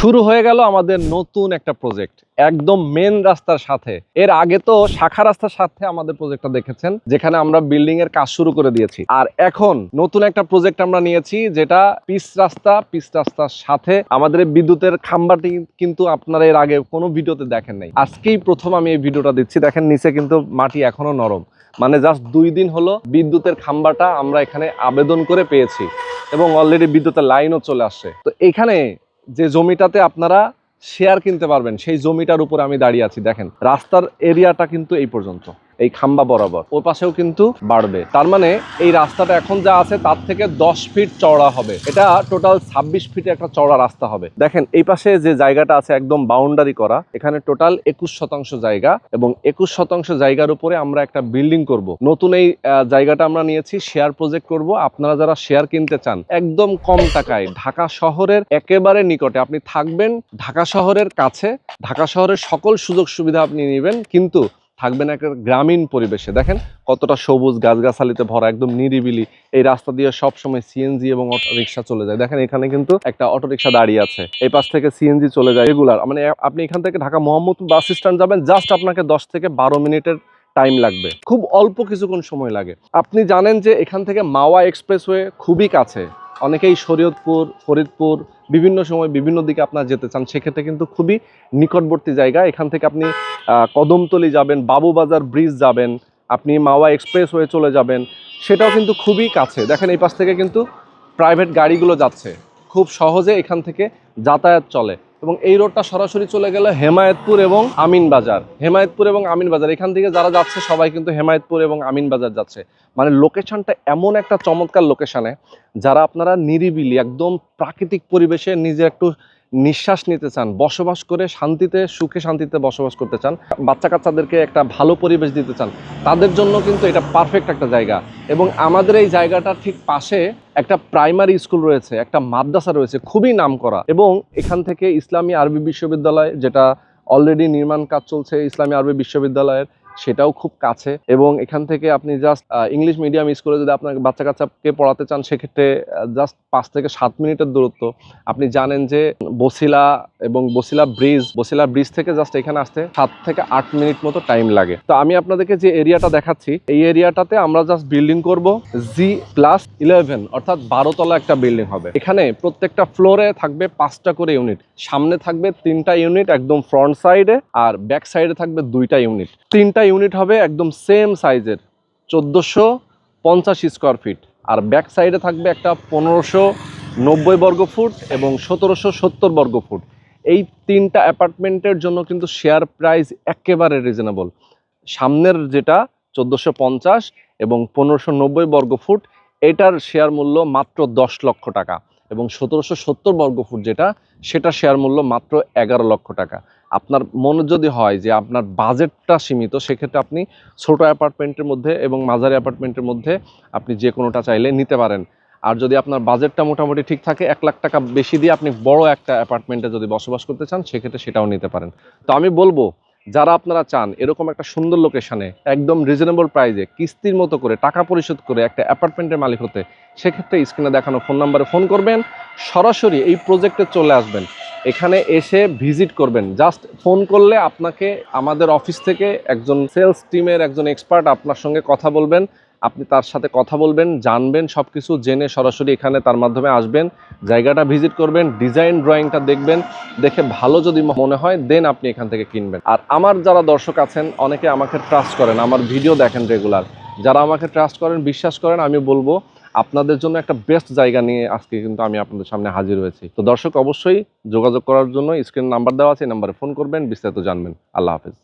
শুরু হয়ে গেল আমাদের নতুন একটা প্রজেক্ট একদম মেন রাস্তার সাথে। এর আগে তো শাখা রাস্তার সাথে আমাদের প্রজেক্টটা দেখেছেন, যেখানে আমরা বিল্ডিং এর কাজ শুরু করে দিয়েছি। আর এখন নতুন একটা প্রজেক্ট আমরা নিয়েছি, যেটা পিচ রাস্তা পিচ রাস্তার সাথে আমাদের বিদ্যুতের খাম্বাটি কিন্তু আপনারা এর আগে কোনো ভিডিওতে দেখেন নাই। আজকেই প্রথম আমি এই ভিডিওটা দিচ্ছি, দেখেন নিচে কিন্তু মাটি এখনও নরম। মানে জাস্ট দুই দিন হলো বিদ্যুতের খাম্বাটা আমরা এখানে আবেদন করে পেয়েছি, এবং অলরেডি বিদ্যুতের লাইনও চলে আসছে। তো এখানে যে জমিটাতে আপনারা শেয়ার কিনতে পারবেন, সেই জমিটার উপর আমি দাঁড়িয়ে আছি। দেখেন, রাস্তার এরিয়াটা কিন্তু এই পর্যন্ত। এই খাম্বা বরাবর। ওর পাশেও কিন্তু বাড়বে। তার মানে এই রাস্তাটা এখন যা আছে তার থেকে দশ ফিট চওড়া হবে। এটা টোটাল ছাব্বিশ ফিটে একটা চওড়া রাস্তা হবে। দেখেন, এই পাশে যে জায়গাটা আছে একদম বাউন্ডারি করা, এখানে টোটাল একুশ শতাংশ জায়গা এবং একুশ শতাংশ জায়গার উপরে আমরা একটা বিল্ডিং করব। নতুন এই জায়গাটা আমরা নিয়েছি শেয়ার প্রজেক্ট করব। আপনারা যারা শেয়ার কিনতে চান, একদম কম টাকায় ঢাকা শহরের একেবারে নিকটে আপনি থাকবেন ঢাকা শহরের কাছে। ঢাকা শহরের সকল সুযোগ সুবিধা আপনি নেবেন, কিন্তু থাকবেন একটা গ্রামীণ পরিবেশে। দেখেন কতটা সবুজ গাছগাছালিতে ভরা, একদম নিরিবিলি। এই রাস্তা দিয়ে সবসময় সিএনজি এবং অটো রিক্সা চলে যায়। দেখেন এখানে কিন্তু একটা অটো রিক্সা দাঁড়িয়ে আছে। এই পাশ থেকে সিএনজি চলে যায় রেগুলার। মানে আপনি এখান থেকে ঢাকা মোহাম্মদপুর বাস স্ট্যান্ড যাবেন, জাস্ট আপনাকে দশ থেকে বারো মিনিটের টাইম লাগবে। খুব অল্প কিছুক্ষণ সময় লাগে। আপনি জানেন যে এখান থেকে মাওয়া এক্সপ্রেসওয়ে খুবই কাছে। অনেকেই শরীয়তপুর, ফরিদপুর বিভিন্ন সময় বিভিন্ন দিকে আপনার যেতে চান, সেক্ষেত্রে কিন্তু খুবই নিকটবর্তী জায়গা। এখান থেকে আপনি কদমতলি যাবেন, বাবুবাজার ব্রিজ যাবেন, আপনি মাওয়া এক্সপ্রেস হয়ে চলে যাবেন, সেটাও কিন্তু খুবই কাছে। দেখেন এই পাশ থেকে কিন্তু প্রাইভেট গাড়িগুলো যাচ্ছে। খুব সহজে এখান থেকে যাতায়াত চলে। এবং এই রোডটা সরাসরি চলে গেল হেমায়তপুর এবং আমিন বাজার। হেমায়তপুর এবং আমিন বাজার। এখান থেকে যারা যাচ্ছে, সবাই কিন্তু হেমায়তপুর এবং আমিন বাজার যাচ্ছে। মানে লোকেশনটা এমন একটা চমৎকার লোকেশানে যারা আপনারা নিরিবিলি, একদম প্রাকৃতিক পরিবেশে নিজে একটু নিঃশ্বাস নিতে চান, বসবাস করে শান্তিতে, সুখে শান্তিতে বসবাস করতে চান, বাচ্চা কাচ্চাদেরকে একটা ভালো পরিবেশ দিতে চান, তাদের জন্য কিন্তু এটা পারফেক্ট একটা জায়গা। এবং আমাদের এই জায়গাটার ঠিক পাশে একটা প্রাইমারি স্কুল রয়েছে, একটা মাদ্রাসা রয়েছে, খুবই নামকরা। এবং এখান থেকে ইসলামী আরবি বিশ্ববিদ্যালয়, যেটা অলরেডি নির্মাণ কাজ চলছে ইসলামী আরবি বিশ্ববিদ্যালয়ের সেটাও খুব কাছে। এবং এখান থেকে আপনি জাস্ট ইংলিশ মিডিয়াম স্কুলে যদি আপনার বাচ্চা কাচ্চাকে পড়াতে চান, সেক্ষেত্রে জাস্ট পাঁচ থেকে সাত মিনিটের দূরত্ব। আপনি জানেন যে বসিলা এবং বসিলা ব্রিজ বসিলা ব্রিজ থেকে জাস্ট এখানে আসতে সাত থেকে আট মিনিট মতো টাইম লাগে। তো আমি আপনাদেরকে যে এরিয়াটা দেখাচ্ছি, এই এরিয়াটাতে আমরা জাস্ট বিল্ডিং করব জি প্লাস ইলেভেন অর্থাৎ বারোতলা একটা বিল্ডিং হবে। এখানে প্রত্যেকটা ফ্লোরে থাকবে পাঁচটা করে ইউনিট সামনে থাকবে তিনটা ইউনিট একদম ফ্রন্ট সাইডে আর ব্যাক সাইডে থাকবে দুইটা ইউনিট তিনটা ইউনিট হবে একদম সেম সাইজের চোদ্দোশো পঞ্চাশ স্কোয়ার ফিট আর ব্যাক সাইডে থাকবে একটা পনেরোশো নব্বই বর্গ ফুট এবং সতেরোশো সত্তর বর্গ ফুট। এই তিনটা অ্যাপার্টমেন্টের জন্য কিন্তু শেয়ার প্রাইস একেবারে রিজনেবল সামনের যেটা চোদ্দোশো পঞ্চাশ এবং পনেরোশো নব্বই বর্গ ফুট, এটার শেয়ার মূল্য মাত্র দশ লক্ষ টাকা এবং সতেরোশো সত্তর বর্গ ফুট যেটা সেটা শেয়ার মূল্য মাত্র এগারো লক্ষ টাকা। আপনার মনে যদি হয় যে আপনার বাজেটটা সীমিত, সেক্ষেত্রে আপনি ছোট অ্যাপার্টমেন্টের মধ্যে এবং মাঝারি অ্যাপার্টমেন্টের মধ্যে আপনি যে কোনোটা চাইলে নিতে পারেন। আর যদি আপনার বাজেটটা মোটামুটি ঠিক থাকে, এক লাখ টাকা বেশি দিয়ে আপনি বড় একটা অ্যাপার্টমেন্টে যদি বসবাস করতে চান, সেক্ষেত্রে সেটাও নিতে পারেন। তো আমি বলব, যারা আপনারা চান এরকম একটা সুন্দর লোকেশানে একদম রিজনেবল প্রাইজে কিস্তির মতো করে, টাকা পরিশোধ করে একটা অ্যাপার্টমেন্টের মালিক হতে, সেক্ষেত্রে স্ক্রিনে দেখানো ফোন নাম্বারে ফোন করবেন। সরাসরি এই প্রজেক্টে চলে আসবেন। এখানে এসে ভিজিট করবেন। জাস্ট ফোন করলে আপনাকে আমাদের অফিস থেকে একজন সেলস টিমের একজন এক্সপার্ট আপনার সঙ্গে কথা বলবেন। আপনি তার সাথে কথা বলবেন, জানবেন সব কিছু জেনে সরাসরি এখানে তার মাধ্যমে আসবেন। জায়গাটা ভিজিট করবেন, ডিজাইন ড্রয়িংটা দেখবেন, দেখে ভালো যদি মনে হয়, দেন আপনি এখান থেকে কিনবেন। আর আমার যারা দর্শক আছেন, অনেকে আমাকে ট্রাস্ট করেন, আমার ভিডিও দেখেন রেগুলার যারা আমাকে ট্রাস্ট করেন, বিশ্বাস করেন, আমি বলব আপনাদের জন্য একটা বেস্ট জায়গা নিয়ে আজকে কিন্তু আমি আপনাদের সামনে হাজির হয়েছি। তো দর্শক, অবশ্যই যোগাযোগ করার জন্য স্ক্রিন নাম্বার দেওয়া আছে, এই নাম্বারে ফোন করবেন, বিস্তারিত জানবেন। আল্লাহ হাফেজ।